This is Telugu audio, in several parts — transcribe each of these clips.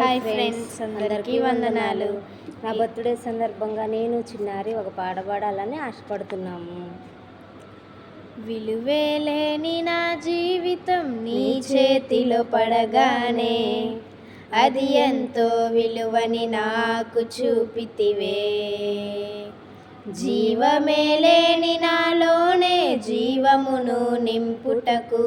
హాయ్ ఫ్రెండ్స్ అందరికీ వందనాలు. నా బర్త్డే సందర్భంగా నేను చిన్నారి ఒక పాట పాడాలని ఆశపడుతున్నాము. విలువేలేని నా జీవితం నీ చేతిలో పడగానే అది ఎంతో విలువని నాకు చూపితివే. జీవమే లేని నాలోనే జీవమును నింపుటకు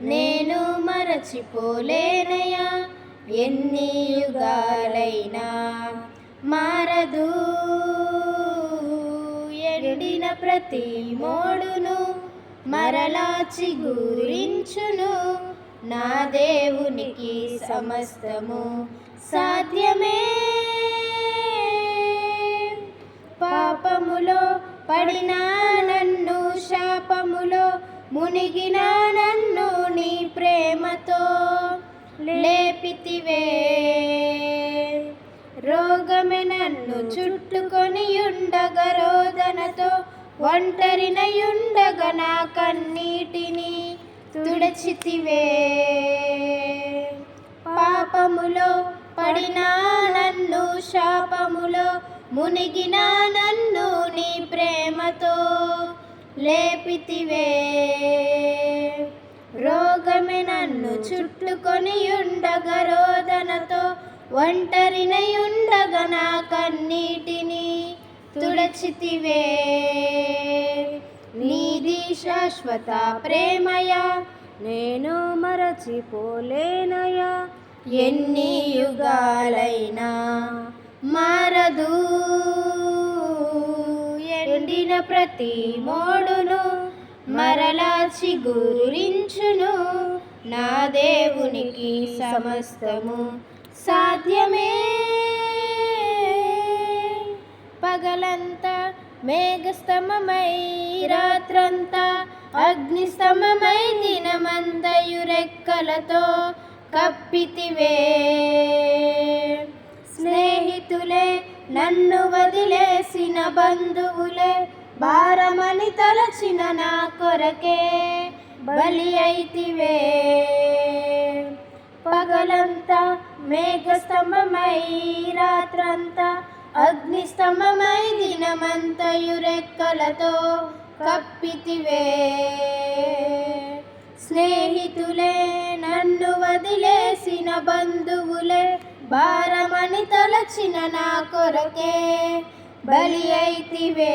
నేను మరచిపోలేనయా ఎన్ని యుగాలైనా మారదు. ఎండిన ప్రతి మోడును మరలా చిగురించును. నా దేవునికి సమస్తము సాధ్యమే. పాపములో పడినా నన్ను శాపములో మునిగినా ప్రేమతో లేపితివే. రోగమే నన్ను చుట్టుకొని ఉండగ రోదనతో ఒంటరినయుండగ నా కన్నీటిని తుడచితివే. పాపములో పడినా నన్ను శాపములో మునిగిన నన్ను నీ ప్రేమతో లేపితివే. నన్ను చుట్టుకొని ఉండగ రోదనతో ఒంటరినయుండగ నా కన్నీటిని తుడచితివే. నీది శాశ్వత ప్రేమయ నేను మరచిపోలేనయా. ఎన్ని యుగాలైనా మారదు. ఎండిన ప్రతి మోడును మరలా చిగురించును. నా దేవునికి సమస్తము సాధ్యమే. పగలంతా మేఘస్తమమై రాత్రంతా అగ్నిస్తమమై దినమందయురెక్కలతో కప్పితివే. స్నేహితులే నన్ను వదిలేసిన బంధువులే భారమని తలచిన నా కొరకే. బలి అయితివే. పగలంతా మేఘస్తంభమై రాత్రంతా అగ్నిస్తంభమై దినమంతయు రెక్కలతో కప్పితివే. స్నేహితులే నన్ను వదిలేసిన బంధువులే భారమని తలచిన నా కొరకే బలి అయితివే.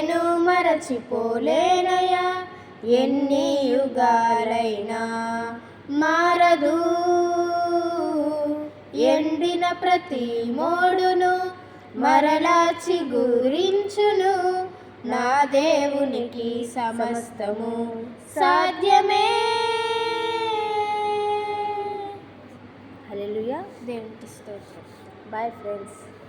మరచిపోలేనయా ఎన్ని యుగాలైనా మారదు. ఎండిన ప్రతి మోడును మరలా చిగురించును. నా దేవునికి సమస్తము సాధ్యమే. హల్లెలూయా. దేవునికి స్తోత్రం. Bye friends